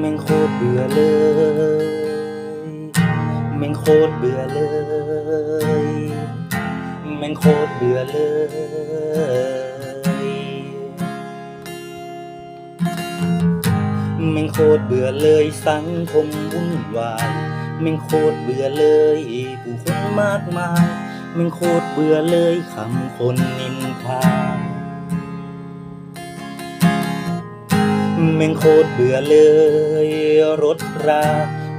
แม่งโคตรเบื่อเลย แม่งโคตรเบื่อเลย แม่งโคตรเบื่อเลย แม่งโคตรเบื่อเลยสังคมวุ่นวาย แม่งโคตรเบื่อเลย ผู้คนมากมาย แม่งโคตรเบื่อเลยคำคนนินทา แม่งโคตรเบื่อเลย รถรา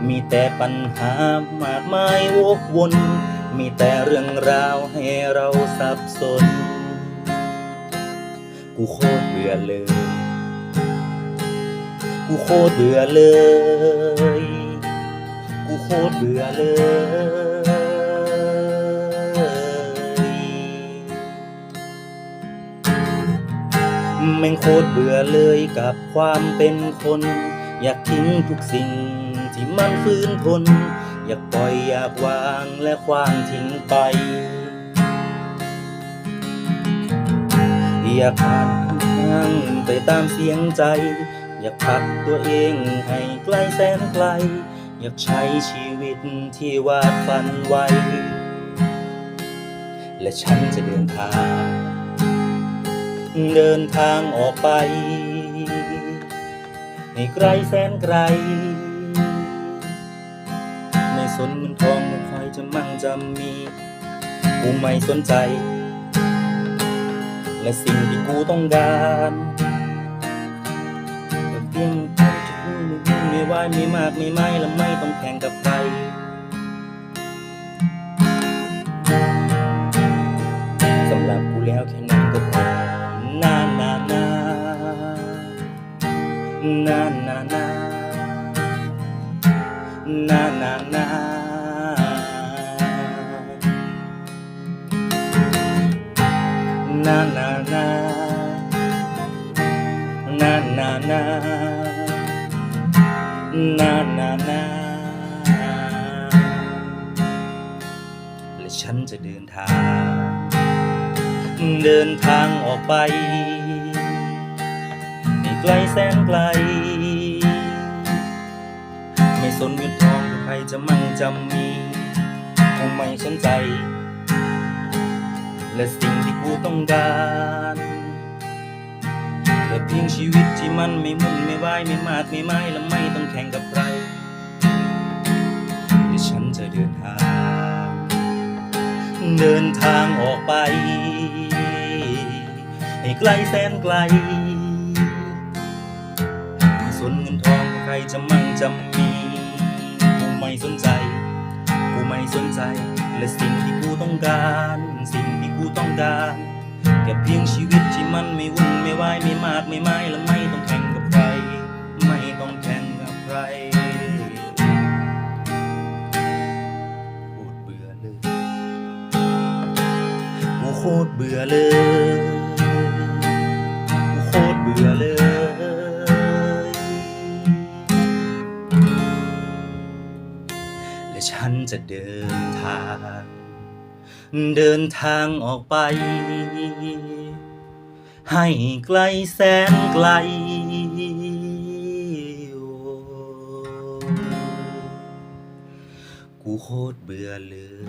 มีแต่ปัญหามากมายวกวน มีแต่เรื่องราวให้เราสับสน กูโคตรเบื่อเลย กูโคตรเบื่อเลย กูโคตรเบื่อเลย แม่งโคตรเบื่อเลยกับความเป็นคน อยากทิ้งทุกสิ่งที่มันฟื้นทน อยากปล่อยอยากวางและควางทิ้งไป อยากผ่านทางไปตามเสียงใจ อยากพักตัวเองให้ไกลแสนไกล อยากใช้ชีวิตที่วาดฝันไว้ และฉันจะเดินทาง เดินทางออกไป ให้ไกลแสนไกล ไม่สนเงินทองไม่ค่อยจะมั่งจะมี กูไม่สนใจ และสิ่งที่กูต้องการแต่เพียงแค่จะพูดไม่ไหวไม่มากไม่ไม่และไม่ต้องแข่งกับใคร นานานานานานานานานานานานานานานาและฉันจะเดินทาง เดินทางออกไป ไกลแสนไกล ไม่สนเงินทองใครจะมั่งจำมีคงไม่สนใจ และสิ่งที่กูต้องการแต่เพียงชีวิตที่มันไม่มุ่นไม่ไหวไม่มากไม่ไม่และไม่ต้องแข่งกับใครเดี๋ยวฉันจะเดินทาง เดินทางออกไป ให้ไกลแสนไกล นเงินทองใครจะมั่งจำมีกูไม่สนใจ กูไม่สนใจ และสิ่งที่กูต้องการ สิ่งที่กูต้องการแค่เพียงชีวิตที่มันไม่วุ่นไม่วายไม่มากไม่ไม่และไม่ต้องแข่งกับใคร ไม่ต้องแข่งกับใครปวดเบื่อเลยกูโคตรเบื่อเลย ฉันจะเดินทาง เดินทางออกไป ให้ไกลแสนไกล กูโคตรเบื่อเลย